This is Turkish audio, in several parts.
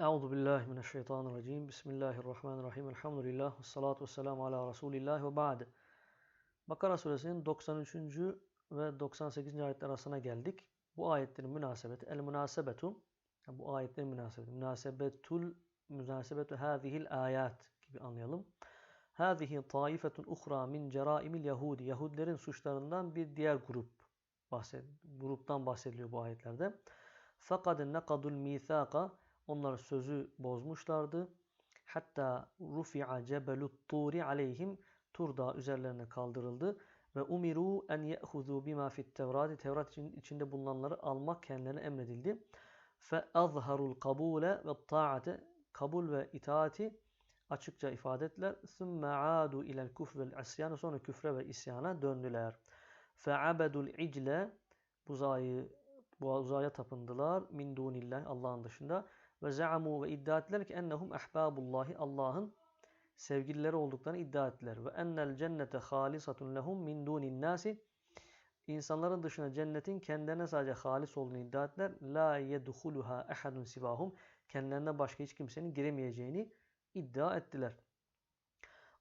Euzu billahi mineşşeytanirracim. Bismillahirrahmanirrahim. Elhamdülillah ve salatu vesselamu ala Resulillah ve ba'd. Bakara suresinin 93. ve 98. ayetler arasına geldik. Bu ayetlerin münasebeti el münasebetu bu ayetlerin münasebeti münasebetul münasebetu hazihil ayat gibi anlayalım. Hazihi taifetun uhra min ceraimil yahudi. Yahudilerin suçlarından bir diğer grup bahsed gruptan bahsediliyor bu ayetlerde. Fakat nekadul mithaka onlar sözü bozmuşlardı. Hatta rufi'a cebelut turi aleyhim Tur dağı üzerlerine kaldırıldı ve umiru en ye'huzu bima fit Tevrat Tevrat içinde bulunanları almak kendilerine emredildi. Fe azharul kabule ve taate kabul ve itaati açıkça ifade ettiler. Sümme adu ilel kufr vel isyan sonra küfre ve isyana döndüler. Fe abedul icle buzayı buzaya tapındılar min dunillah Allah'ın dışında ve za'amu ve iddia ettiler ki ennehum ehbabullahi Allah'ın sevgilileri olduklarını iddia ettiler. Ve ennel cennete halisatun lehum min dunin nasi İnsanların dışında cennetin kendilerine sadece halis olduğunu iddia ettiler. La yedhuluha ehadun sibahum. Kendilerine başka hiç kimsenin giremeyeceğini iddia ettiler.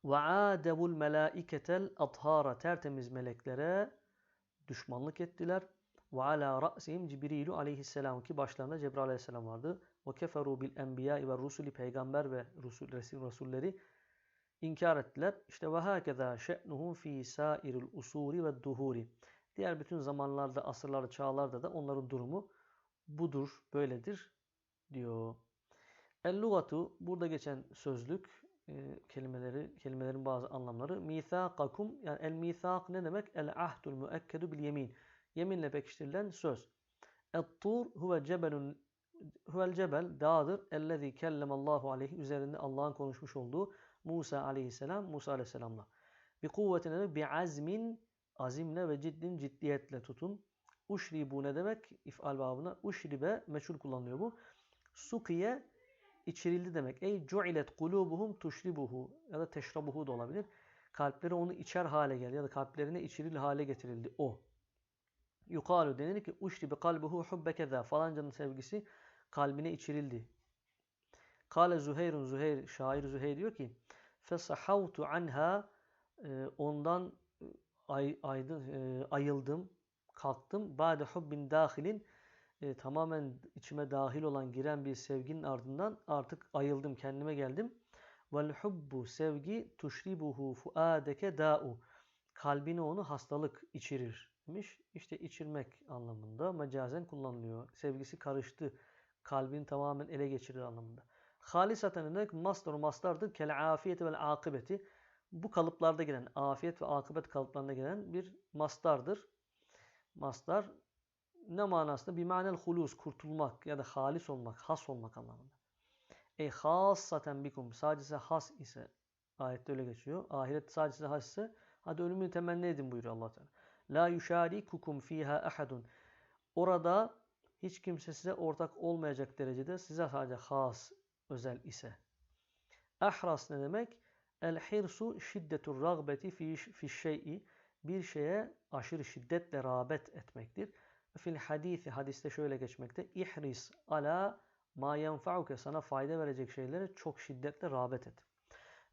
Ve adevul melaiketel athara tertemiz meleklere düşmanlık ettiler. Ve ala ra'sihim Cibrilu aleyhisselam ki başlarında Cebrail aleyhisselam vardı. Ve keferu bil enbiya ve rusuli peygamber ve rusul, resul, rasulleri inkar ettiler. İşte ve hakeza şe'nuhum fi sairil usuri ve duhuri. Diğer bütün zamanlarda, asırlarda, çağlarda da onların durumu budur, böyledir diyor. El-lugatu burada geçen sözlük e, kelimeleri, kelimelerin bazı anlamları. Mithaqakum yani el mithaq ne demek? El ahdul müekkedu bil yemin. Yeminle pekiştirilen söz. Et-tur huve cebelun huvel cebel dağdır. Ellezî kellemallahu aleyhi üzerinde Allah'ın konuşmuş olduğu Musa aleyhisselam Musa aleyhisselamla. Bi kuvvetine bi azmin azimle ve ciddin ciddiyetle tutun. Uşribu ne demek? İf'al babına. Uşribe meçhul kullanılıyor bu. Sukiye içirildi demek. Ey cu'ilet kulubuhum tuşribuhu ya da teşrabuhu da olabilir. Kalpleri onu içer hale geldi ya da kalplerine içiril hale getirildi o. Yukalu denir ki uşribe kalbuhu hubbe keza falancanın sevgisi kalbine içirildi. Kale Züheyrun Züheyr, şair Züheyr diyor ki fesahavtu anha e, ondan e, ay, aydın, e, ayıldım, kalktım. Bade hubbin dahilin tamamen içime dahil olan giren bir sevginin ardından artık ayıldım, kendime geldim. Vel hubbu sevgi tuşribuhu fuadeke da'u. Kalbine onu hastalık içirir demiş. İşte içirmek anlamında mecazen kullanılıyor. Sevgisi karıştı. Kalbin tamamen ele geçirir anlamında. Halisaten demek mastar mastardır. Kel afiyeti vel akıbeti. Bu kalıplarda gelen, afiyet ve akıbet kalıplarında gelen bir mastardır. Mastar ne manasında? Bir manel hulus, kurtulmak ya da halis olmak, has olmak anlamında. Ey hassaten bikum, sadece has ise, ayette öyle geçiyor. Ahiret sadece has ise, hadi ölümünü temenni edin buyuruyor allah Teala. La yuşarikukum fiha ahadun. Orada hiç kimse size ortak olmayacak derecede size sadece has, özel ise. Ahras ne demek? El hirsu şiddetur ragbeti fi, şey'i bir şeye aşırı şiddetle rağbet etmektir. Fil hadisi hadiste şöyle geçmekte. İhris ala ma yenfa'uke sana fayda verecek şeylere çok şiddetle rağbet et.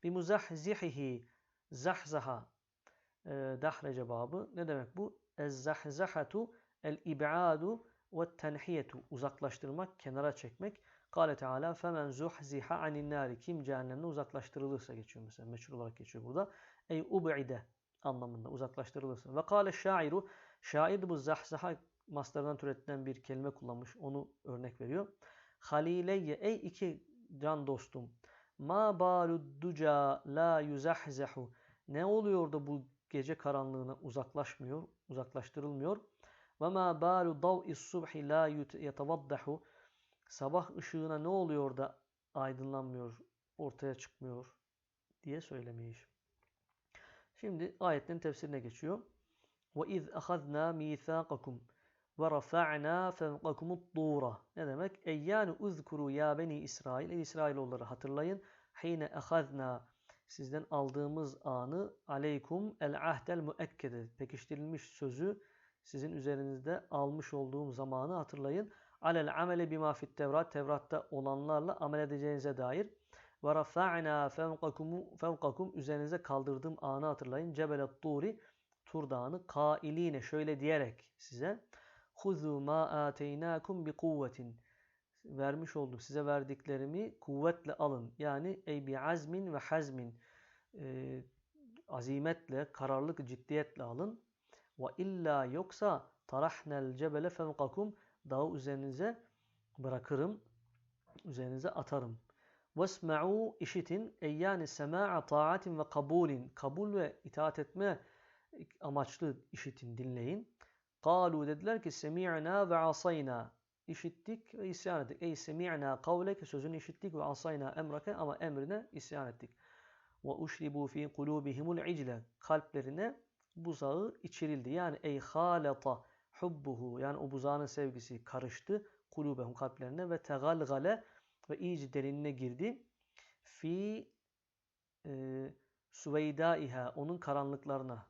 Bir muzahzihihi zahzaha e, dahrece babı ne demek bu? Ez-zahzahatu el-ib'adu ve tenhiyetu uzaklaştırmak, kenara çekmek. Kale Teala femen zuhziha anin nari kim cehennemden uzaklaştırılırsa geçiyor mesela meşhur olarak geçiyor burada. Ey ub'ide anlamında uzaklaştırılırsa. Ve kâle şairu şair bu zahzaha maslarından türetilen bir kelime kullanmış. Onu örnek veriyor. Halileyye ey iki can dostum. Ma balud duca la yuzahzahu. Ne oluyor da bu gece karanlığına uzaklaşmıyor, uzaklaştırılmıyor? Ve ma balu dav'is subhi la yetevaddahu. Sabah ışığına ne oluyor da aydınlanmıyor, ortaya çıkmıyor diye söylemiş. Şimdi ayetlerin tefsirine geçiyor. Ve iz ahazna mithaqakum ve rafa'na fevqakumut tura. Ne demek? Eyyânu uzkuru ya beni İsrail. Ey İsrailoğulları hatırlayın. Hine ahazna sizden aldığımız anı aleykum el ahdel müekkede pekiştirilmiş sözü sizin üzerinizde almış olduğum zamanı hatırlayın. alel amele bima fit Tevrat Tevrat'ta olanlarla amel edeceğinize dair ve rafa'na fevkakum üzerinize kaldırdığım anı hatırlayın. Cebelet Turi Tur Dağı'nı kailine şöyle diyerek size Huzu ma ateynakum bi kuvvetin vermiş olduk size verdiklerimi kuvvetle alın. Yani ey bi azmin ve hazmin e, azimetle, kararlılık, ciddiyetle alın. Ve illa yoksa tarahnel cebele fevkakum dağı üzerinize bırakırım. Üzerinize atarım. Vesma'u işitin ey yani sema'a taatin ve kabulin kabul ve itaat etme amaçlı işitin dinleyin. Kalu dediler ki semi'na ve asayna işittik ve isyan ettik. Ey semi'na kavleke sözünü işittik ve asayna emrake ama emrine isyan ettik. Ve uşribu fi kulubihimul icle kalplerine buzağı içirildi. Yani ey halata hubbuhu yani o buzağının sevgisi karıştı kulubehum kalplerine ve tegalgale ve iyice derinine girdi. Fi e, süveydaiha onun karanlıklarına.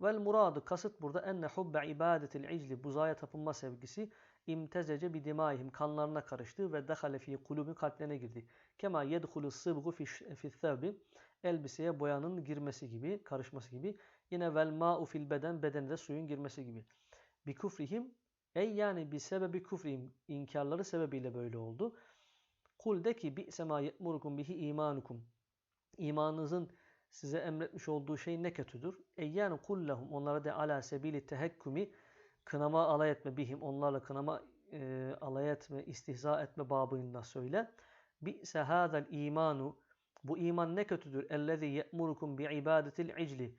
Vel muradu kasıt burada enne hubbe ibadetil icli buzaya tapınma sevgisi imtezece bi dimaihim kanlarına karıştı ve dehale fi kulubin kalplerine girdi. Kema yedhulu sıbgu fi thevbi elbiseye boyanın girmesi gibi, karışması gibi. Yine vel ma'u fil beden bedende suyun girmesi gibi. Bi kufrihim ey yani bir sebebi kufrihim inkarları sebebiyle böyle oldu. Kul de ki bi sema ye'murukum bihi imanukum. İmanınızın size emretmiş olduğu şey ne kötüdür? E yani kullahum onlara de ala sebili tehekkumi kınama alay etme bihim onlarla kınama e, alay etme istihza etme babında söyle. Bi sehadel imanu bu iman ne kötüdür? Ellezî ye'murukum bi ibadetil icli.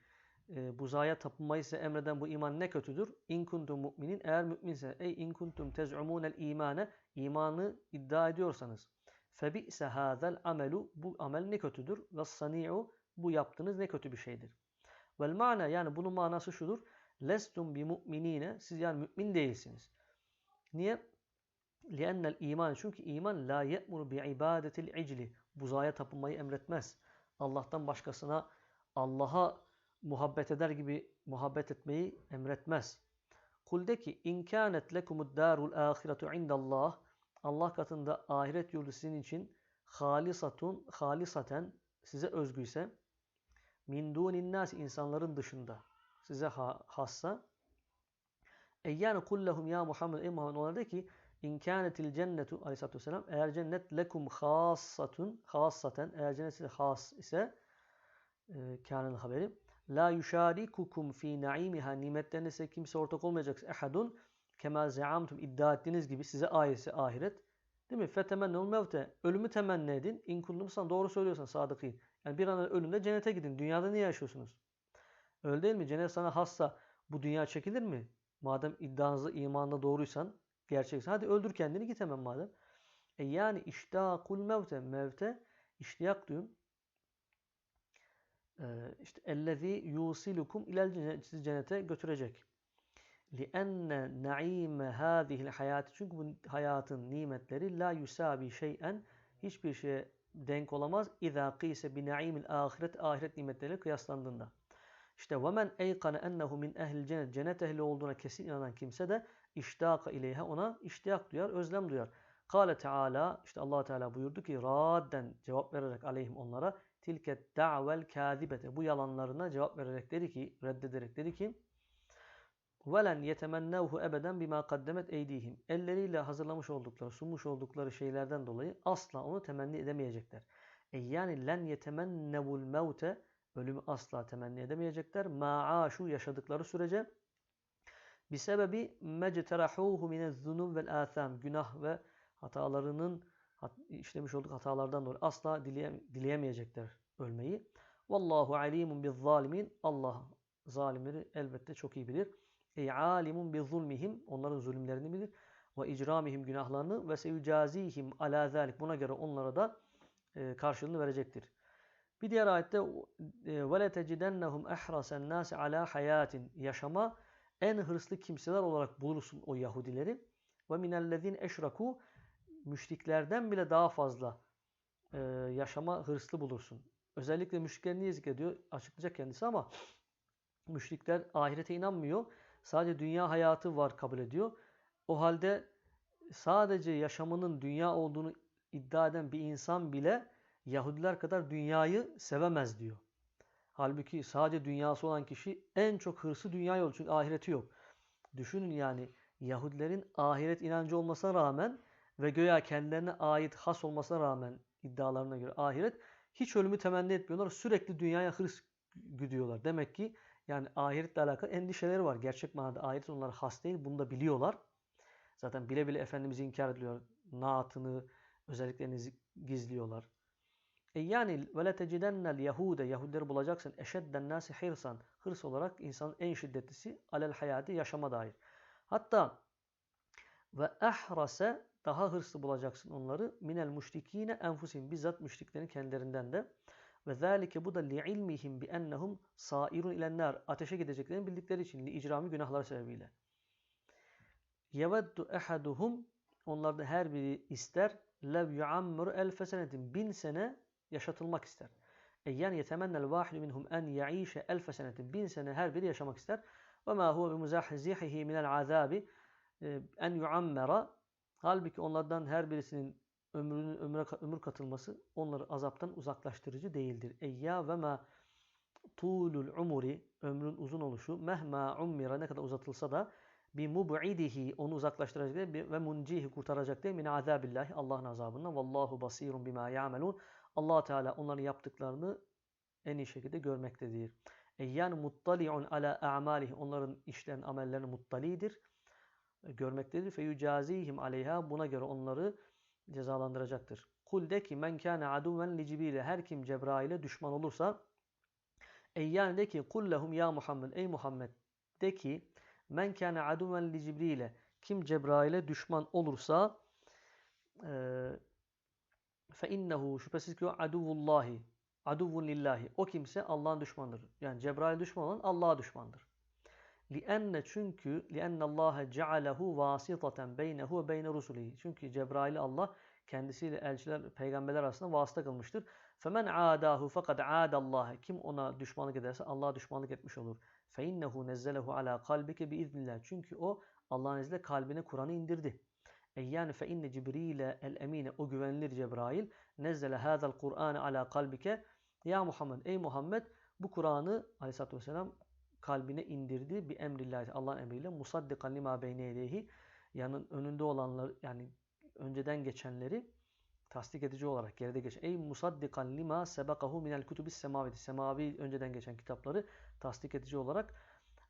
E, buzaya tapınmayı size emreden bu iman ne kötüdür? İn kuntum mu'minin eğer müminse ey in kuntum tez'umunel imane imanı iddia ediyorsanız. Febi'se hâzel amelu bu amel ne kötüdür? Ve sani'u bu yaptığınız ne kötü bir şeydir. Vel mana yani bunun manası şudur. Lestum bi mu'minine siz yani mümin değilsiniz. Niye? Liennel iman çünkü iman la ye'muru bi ibadetil icli buzaya tapınmayı emretmez. Allah'tan başkasına Allah'a muhabbet eder gibi muhabbet etmeyi emretmez. Kul de ki inkânet lekumud darul ahiretu indallah Allah katında ahiret yurdu sizin için halisatun halisaten size özgüyse min dunin nas insanların dışında size ha, hassa e yani kullahum ya Muhammed ey Muhammed onlara de ki İn kânetil cennetu aleyhissalatü vesselam eğer cennet lekum hassatun hassaten eğer cennet size has ise e, kânel haberi la yuşarikukum fi naimiha nimetlerine size kimse ortak olmayacak ehadun kema zeamtum iddia ettiğiniz gibi size ayesi ahiret değil mi? Fetemennel mevte ölümü temenni edin. İn kuntum doğru söylüyorsan sadıkîn. Yani bir an ölümde cennete gidin. Dünyada niye yaşıyorsunuz? Öyle değil mi? Cennet sana hassa bu dünya çekilir mi? Madem iddianızda imanında doğruysan gerçekse. Hadi öldür kendini git hemen madem. E yani iştakul mevte. Mevte iştiyak duyun. Ee, işte ellezî yusilukum ilel cennet. Sizi cennete götürecek. لِأَنَّ نَعِيمَ هَذِهِ الْحَيَاتِ Çünkü bu hayatın nimetleri la yusabi şeyen hiçbir şeye denk olamaz. اِذَا قِيسَ بِنَعِيمِ ahiret ahiret nimetleriyle kıyaslandığında. İşte وَمَنْ اَيْقَنَ اَنَّهُ مِنْ اَهْلِ cennet cennet ehli olduğuna kesin inanan kimse de iştaka ileyha ona iştiyak duyar, özlem duyar. Kale Teala işte Allah Teala buyurdu ki radden cevap vererek aleyhim onlara tilket da'vel kâzibete bu yalanlarına cevap vererek dedi ki reddederek dedi ki velen yetemennevhu ebeden bima kaddemet eydihim elleriyle hazırlamış oldukları sunmuş oldukları şeylerden dolayı asla onu temenni edemeyecekler. E yani len yetemennevul mevte ölümü asla temenni edemeyecekler. Ma'aşu yaşadıkları sürece bir sebebi mecterahuhu minez-zunub vel atham günah ve hatalarının işlemiş olduk hatalardan dolayı asla dileye, dileyemeyecekler ölmeyi. Vallahu alimun biz zalimin. Allah zalimleri elbette çok iyi bilir. Ey alimun bi zulmihim onların zulümlerini bilir ve icramihim günahlarını ve seyucazihim ala zalik buna göre onlara da e, karşılığını verecektir. Bir diğer ayette tecidennahum ehrasen nas ala hayatin yaşama en hırslı kimseler olarak bulursun o Yahudileri. Ve minellezin eşraku müşriklerden bile daha fazla e, yaşama hırslı bulursun. Özellikle müşrikler niye zikrediyor? Açıklayacak kendisi ama müşrikler ahirete inanmıyor. Sadece dünya hayatı var kabul ediyor. O halde sadece yaşamının dünya olduğunu iddia eden bir insan bile Yahudiler kadar dünyayı sevemez diyor. Halbuki sadece dünyası olan kişi en çok hırsı dünyaya olur. Çünkü ahireti yok. Düşünün yani Yahudilerin ahiret inancı olmasına rağmen ve göya kendilerine ait has olmasına rağmen iddialarına göre ahiret hiç ölümü temenni etmiyorlar. Sürekli dünyaya hırs güdüyorlar. Demek ki yani ahiretle alakalı endişeleri var. Gerçek manada ahiret onlara has değil. Bunu da biliyorlar. Zaten bile bile Efendimiz'i inkar ediyorlar. Naatını, özelliklerini gizliyorlar. E yani ve le tecidennel Yahude Yahudileri bulacaksın eşedden nasi hirsan hırs olarak insanın en şiddetlisi alel hayati yaşama dair. Hatta ve ahrase daha hırslı bulacaksın onları. Minel müşrikine enfusin bizzat müşriklerin kendilerinden de. Ve zalike bu da li ilmihim bi ennehum sairun ilennar ateşe gideceklerini bildikleri için li icrami günahlar sebebiyle. Yeveddu ehaduhum. Onlarda her biri ister. Lev yuammur elfe senetin bin sene yaşatılmak ister. E yani yetemennel vahidu minhum en yaişe elfe senetin bin sene her biri yaşamak ister. Ve ma huve bimuzahzihihi minel azabi e, en yuammera halbuki onlardan her birisinin ömrünün ömre, ömür katılması onları azaptan uzaklaştırıcı değildir. Eyya ve ma tulul umuri ömrün uzun oluşu mehma ummira ne kadar uzatılsa da bi mub'idihi onu uzaklaştıracak ve muncihi kurtaracak değil min azabillahi Allah'ın azabından vallahu basirun bima ya'melun Allah Teala onların yaptıklarını en iyi şekilde görmektedir. E yani muttali'un ala a'malihi onların işlerin amellerini muttalidir. Görmektedir. Fe yucazihim aleyha buna göre onları cezalandıracaktır. Kul de ki men kâne aduven li Cibril'e her kim Cebrail'e düşman olursa e yani de ki kul lehum ya Muhammed ey Muhammed de ki men kâne aduven li Cibril'e kim Cebrail'e düşman olursa fe innehu şüphesiz ki o aduvullahi aduvun lillahi o kimse Allah'ın düşmanıdır. Yani Cebrail düşman olan Allah'a düşmandır. لِأَنَّ çünkü لِأَنَّ اللّٰهَ جَعَلَهُ وَاسِطَةً بَيْنَهُ وَبَيْنَ رُسُلِهِ Çünkü Cebrail'i Allah kendisiyle elçiler, peygamberler arasında vasıta kılmıştır. فَمَنْ عَادَاهُ فَقَدْ عَادَ اللّٰهِ Kim ona düşmanlık ederse Allah'a düşmanlık etmiş olur. فَاِنَّهُ نَزَّلَهُ عَلَى قَلْبِكَ بِاِذْنِ Çünkü o Allah'ın izniyle kalbine Kur'an'ı indirdi. E yani fe inne Cibril'e el emine o güvenilir Cebrail nezzele hadal Kur'an ala kalbike ya Muhammed ey Muhammed bu Kur'an'ı aleyhissalatü vesselam kalbine indirdi bir emrillahi Allah'ın emriyle musaddikan lima beyne yedeyhi. Yanın önünde olanlar yani önceden geçenleri tasdik edici olarak geride geçen ey musaddikan lima sebekahu minel kutubis semaviyeti semavi önceden geçen kitapları tasdik edici olarak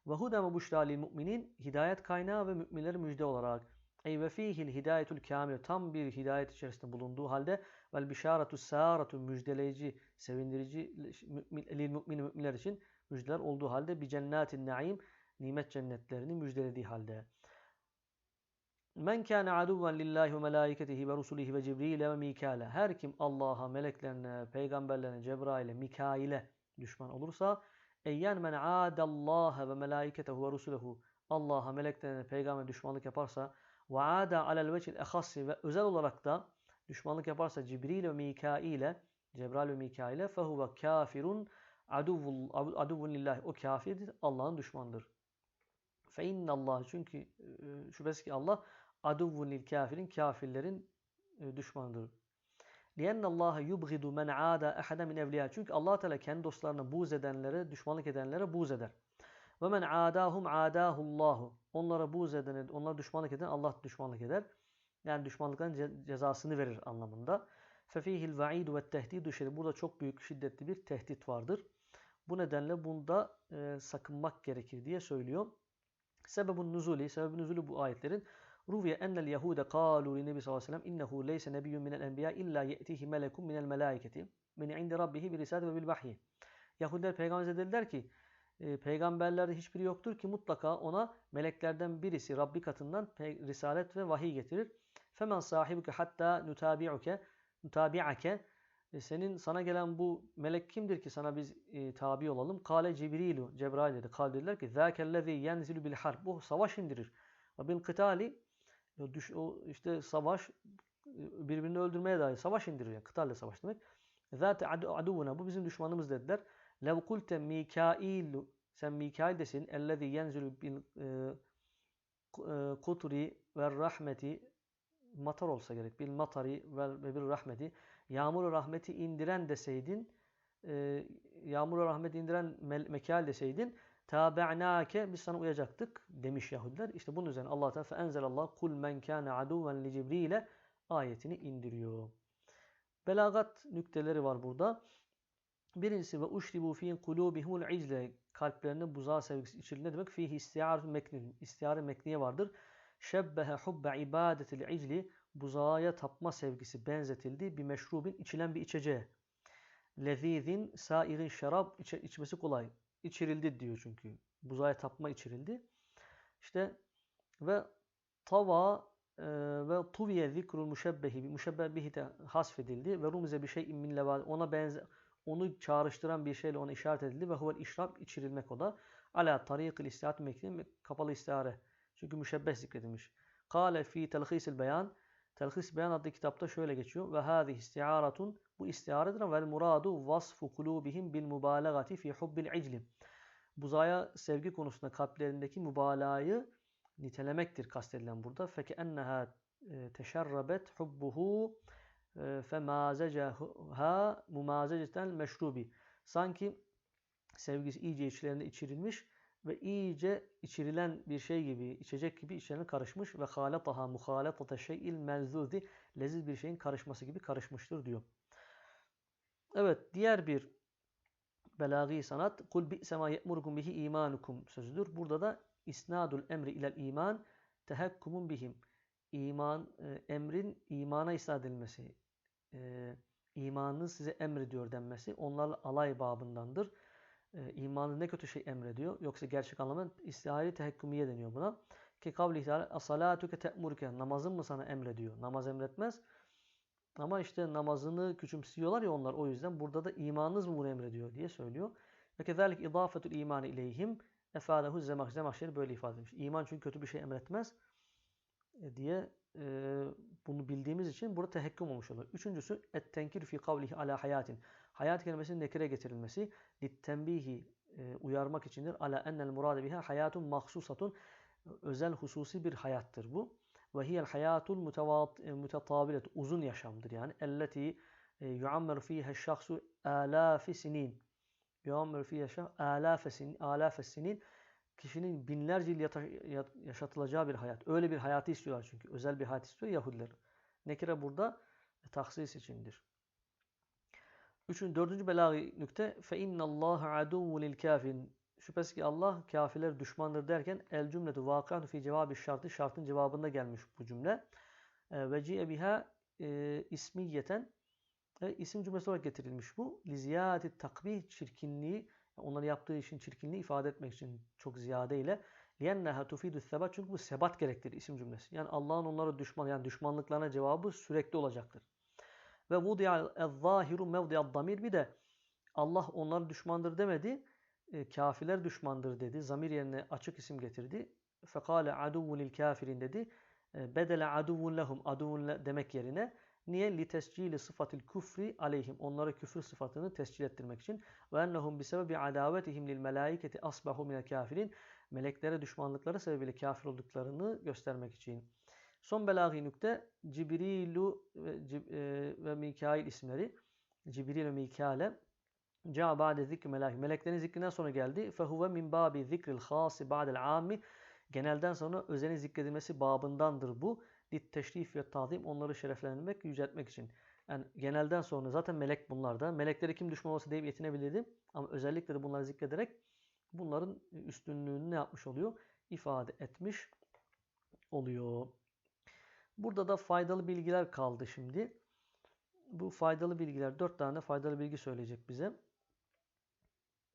ve huden ve müminin hidayet kaynağı ve müminlere müjde olarak Ey ve fihil hidayetul kamil tam bir hidayet içerisinde bulunduğu halde vel bişaratu sâratu müjdeleyici, sevindirici lil mümin müminler için müjdeler olduğu halde bir cennetin naim nimet cennetlerini müjdelediği halde. Men kâne aduven lillahi ve melâiketihi ve rusulihi ve cibril ve mikâle. Her kim Allah'a, meleklerine, peygamberlerine, Cebrail'e, Mikail'e düşman olursa eyyen men âdallâhe ve melâiketehu ve rusulehu Allah'a, meleklerine, peygamberine düşmanlık yaparsa ve ada alel vecil ehassi ve özel olarak da düşmanlık yaparsa Cibril ve Mikail'e Cebrail ve Mikail'e fehuve kafirun aduvun lillahi o kafirdir Allah'ın düşmanıdır. Fe innallah çünkü e, şüphesiz ki Allah aduvun lil kafirin kafirlerin e, düşmanıdır. لِيَنَّ اللّٰهَ يُبْغِدُ مَنْ عَادَ اَحَدًا مِنْ اَوْلِيَا Çünkü allah Teala kendi dostlarına buğz edenlere, düşmanlık edenlere buğz eder. Ve men adahum adahullahu. Onlara buğz edene, onlara düşmanlık eden Allah düşmanlık eder. Yani düşmanlıkların cezasını verir anlamında. Fefihil vaid ve tehdidu şerif. Burada çok büyük şiddetli bir tehdit vardır. Bu nedenle bunda e, sakınmak gerekir diye söylüyor. Sebebun nuzuli, sebebun nuzuli bu ayetlerin Ruviye ennel yehude kalu li nebi sallallahu aleyhi ve sellem innehu leyse nebiyyun minel enbiya illa ye'tihi melekun minel melaiketi min indi rabbihi bir risalet ve bil vahyi. Yahudiler peygamber dediler ki e, peygamberlerde hiçbiri yoktur ki mutlaka ona meleklerden birisi Rabbi katından risalet ve vahiy getirir. Femen sahibuke hatta nutabi'uke nutabi'ake e, senin sana gelen bu melek kimdir ki sana biz e, tabi olalım? Kale Cibrilu. Cebrail dedi. Kale dediler ki zâkellezî yenzilu bil harb. Bu savaş indirir. Ve bil kıtali o işte savaş e, birbirini öldürmeye dair savaş indirir. Yani kıtalle savaş demek. Zâte aduvuna. Bu bizim düşmanımız dediler. Lev kulte Mikail sen Mikail desin ellezî yenzilu bil kutri ve rahmeti matar olsa gerek. Bil matari ve, bir rahmeti. Yağmur rahmeti indiren deseydin, e, yağmur rahmeti indiren mekal deseydin, tabi'nake biz sana uyacaktık demiş Yahudiler. İşte bunun üzerine Allah Teala enzelallah kul men kana aduven li Cibril'e ayetini indiriyor. Belagat nükteleri var burada. Birincisi ve uşribu fi kulubihimul icle kalplerine buzağı sevgisi içirildi. Ne demek? Fihi istiyarı meknin. İstiyarı mekniye vardır. Şebbehe hubbe ibadetil icli buzağa tapma sevgisi benzetildi. Bir meşrubin içilen bir içeceğe. Lezizin sairin şarap içe, içmesi kolay. İçirildi diyor çünkü. Buzağa tapma içirildi. İşte ve tava e, ve tuviye zikrul müşebbehi müşebbeh bihi de hasfedildi ve rumze bir şey min levad ona benze onu çağrıştıran bir şeyle ona işaret edildi ve huvel işrab içirilmek o da ala tarikil istihat mekni kapalı istihare çünkü müşebbeh zikredilmiş. Kale fi telhisil beyan Telhis Beyan adlı kitapta şöyle geçiyor. Ve hâzih istiaratun bu istiaredir vel muradu vasfu kulubihim bil mübalagati fi hubbil icli. Buzaya sevgi konusunda kalplerindeki mübalağayı nitelemektir kastedilen burada. Feke enneha teşerrabet hubbuhu femazecaha mumazeceten meşrubi. Sanki sevgisi iyice içlerinde içirilmiş ve iyice içirilen bir şey gibi, içecek gibi içlerine karışmış ve halataha muhalatata şeyil melzudi leziz bir şeyin karışması gibi karışmıştır diyor. Evet, diğer bir belagi sanat kul bi'se ma ye'murukum bihi imanukum sözüdür. Burada da isnadul emri ilel iman tehekkumun bihim. İman, e, emrin imana isnad edilmesi, e, size emrediyor denmesi onlarla alay babındandır e, ne kötü şey emrediyor. Yoksa gerçek anlamda istihari tehekkumiye deniyor buna. Ki kavli teala asalatuke te'murke namazın mı sana emrediyor? Namaz emretmez. Ama işte namazını küçümsüyorlar ya onlar o yüzden burada da imanınız mı bunu emrediyor diye söylüyor. Ve kezalik idafetul iman ileyhim efalehu zemah zemahşeri böyle ifade etmiş. İman çünkü kötü bir şey emretmez diye e, bunu bildiğimiz için burada tehekküm olmuş oluyor. Üçüncüsü et tenkir fi kavlihi ala hayatin. Hayat kelimesinin nekire getirilmesi littenbihi e, uyarmak içindir. Ala ennel murade biha hayatun mahsusatun özel hususi bir hayattır bu. Ve hiyel hayatul mutetabilet uzun yaşamdır yani. Elleti e, yuammer fiha şahsu alafi sinin. Yuammer fiha şahsu alafe sinin. Kişinin binlerce yıl yaşatılacağı bir hayat. Öyle bir hayatı istiyorlar çünkü. Özel bir hayat istiyor Yahudiler. Nekire burada taksis içindir. Üçüncü, dördüncü belagi nükte fe innallâhe aduvvu lil kafirin. Şüphesiz ki Allah kafirler düşmandır derken el cümletu vakıatü fi cevabı şartı şartın cevabında gelmiş bu cümle. E, ve ci'e biha e, ismiyeten e, isim cümlesi olarak getirilmiş bu. Li ziyadeti takbih çirkinliği onları yaptığı işin çirkinliği ifade etmek için çok ziyade ile liyenneha tufidu sebat çünkü bu sebat gerektirir isim cümlesi. Yani Allah'ın onlara düşman yani düşmanlıklarına cevabı sürekli olacaktır. Ve vudi'a'z-zahiru mevdi'ad-damir bir de Allah onlara düşmandır demedi. E, kafirler düşmandır dedi. Zamir yerine açık isim getirdi. Aduvun lil kafirin dedi. E, bedele aduvun lehum aduvun demek yerine Niye? Li tescili sıfatil kufri aleyhim. Onlara küfür sıfatını tescil ettirmek için. Ve ennehum bisebebi adavetihim lil melaiketi asbahu minel kafirin. Meleklere düşmanlıkları sebebiyle kafir olduklarını göstermek için. Son belagi nükte Cibrilu ve, Cib e, ve Mikail isimleri. Cibril ve Mikail'e Ca ba'de zikr melek. Meleklerin zikrinden sonra geldi. Fehuve min babi zikril hasi ba'del ammi. Genelden sonra özenin zikredilmesi babındandır bu lit teşrif ve tazim onları şereflendirmek, yüceltmek için. Yani genelden sonra zaten melek bunlarda. Melekleri kim düşman olsa deyip yetinebilirdi. Ama özellikle de bunları zikrederek bunların üstünlüğünü ne yapmış oluyor? İfade etmiş oluyor. Burada da faydalı bilgiler kaldı şimdi. Bu faydalı bilgiler, dört tane faydalı bilgi söyleyecek bize.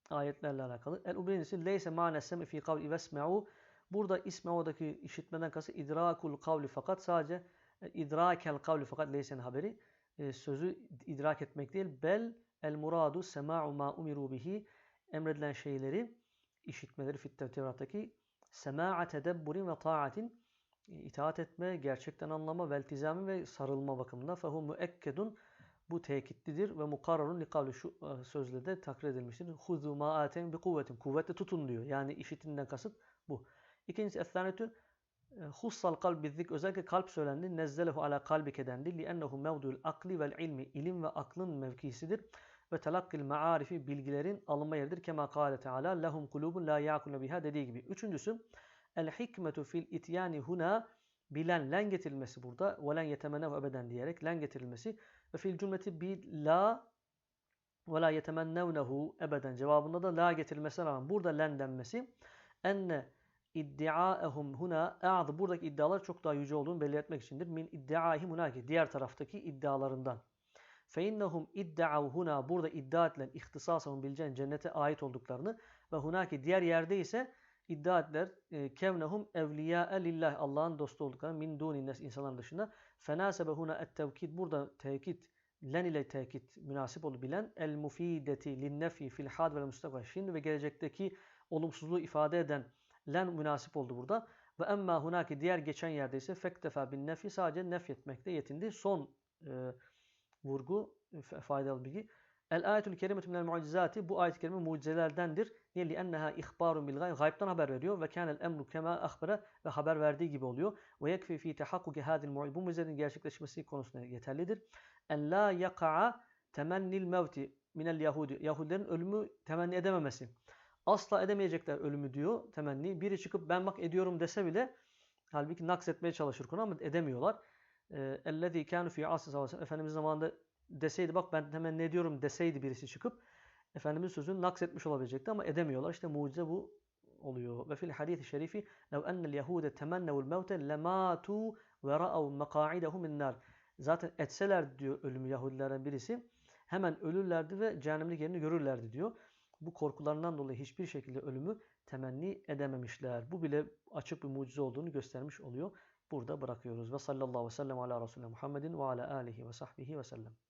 Ayetlerle alakalı. El-Ubreyni'si leyse ma'nesem fi kavli vesme'u Burada isme'udaki işitmeden kasıt idrakul kavli fakat sadece e, idrakel kavli fakat leysen haberi e, sözü idrak etmek değil. Bel el muradu sema'u ma umiru bihi emredilen şeyleri işitmeleri fit Tevrat'taki sema'a tedebburin ve ta'atin e, itaat etme, gerçekten anlama, veltizami ve sarılma bakımında fehu müekkedun bu tekitlidir ve mukarrarun li kavli şu sözle de takrir edilmiştir. Huzu ma bi kuvvetin. Kuvvetle tutun diyor. Yani işitinden kasıt bu. İkincisi eslanetü E, Hussal kalbi zik özellikle kalp söylendi. Nezzelehu ala kalbike dendi. Li'ennehu mevdul akli vel ilmi. ilim ve aklın mevkisidir. Ve telakkil maarifi bilgilerin alınma yeridir. Kema kâle teâlâ lehum kulubun la yâkune biha dediği gibi. Üçüncüsü el hikmetu fil ityani huna bilen len getirilmesi burada. Ve len yetemennehu ebeden diyerek len getirilmesi. Ve fil cümleti bi la ve la yetemennevnehu ebeden cevabında da la getirilmesine rağmen burada len denmesi enne iddiaehum huna a'dı buradaki iddialar çok daha yüce olduğunu belirtmek içindir. Min iddiaihim hunaki diğer taraftaki iddialarından. Fe innehum iddiav huna burada iddia edilen ihtisasahum bileceğin cennete ait olduklarını ve hunaki diğer yerde ise iddia ettiler e, kevnehum evliya lillah Allah'ın dostu olduklarını min dunin nes insanların dışında. Fenasebe huna et tevkid burada tekit len ile tekit münasip olup bilen el mufideti linnefi fil had ve mustakbel şimdi ve gelecekteki olumsuzluğu ifade eden len münasip oldu burada. Ve emma hunaki diğer geçen yerde ise fektefa bin nefi sadece nef etmekte yetindi. Son e, vurgu faydalı bilgi. El ayetül kerimetü minel mucizati bu ayet-i kerime mucizelerdendir. Niye? Li'enneha ihbarun bil gayb. Gaybtan haber veriyor. Ve kânel emru kema ahbere ve haber verdiği gibi oluyor. Ve yekfi fi tehakkuki hadil mu'id. Bu mucizenin gerçekleşmesi konusunda yeterlidir. En la yaka'a temennil mevti minel yahudi. Yahudilerin ölümü temenni edememesi. Asla edemeyecekler ölümü diyor temenni. Biri çıkıp ben bak ediyorum dese bile halbuki naks etmeye çalışır konu ama edemiyorlar. Ellezî kânu fî asr sallallahu Efendimiz zamanında deseydi bak ben temenni ediyorum deseydi birisi çıkıp Efendimiz sözünü naks etmiş olabilecekti ama edemiyorlar. İşte mucize bu oluyor. Ve fil hadisi şerifi lev ennel yehude temennevul mevte lematu ve ra'av meka'idehum minnar. Zaten etseler diyor ölümü Yahudilerden birisi hemen ölürlerdi ve cehennemlik yerini görürlerdi diyor. Bu korkularından dolayı hiçbir şekilde ölümü temenni edememişler. Bu bile açık bir mucize olduğunu göstermiş oluyor. Burada bırakıyoruz. Ve sallallahu aleyhi ve sellem ala Resulüne Muhammedin ve ala alihi ve sahbihi ve sellem.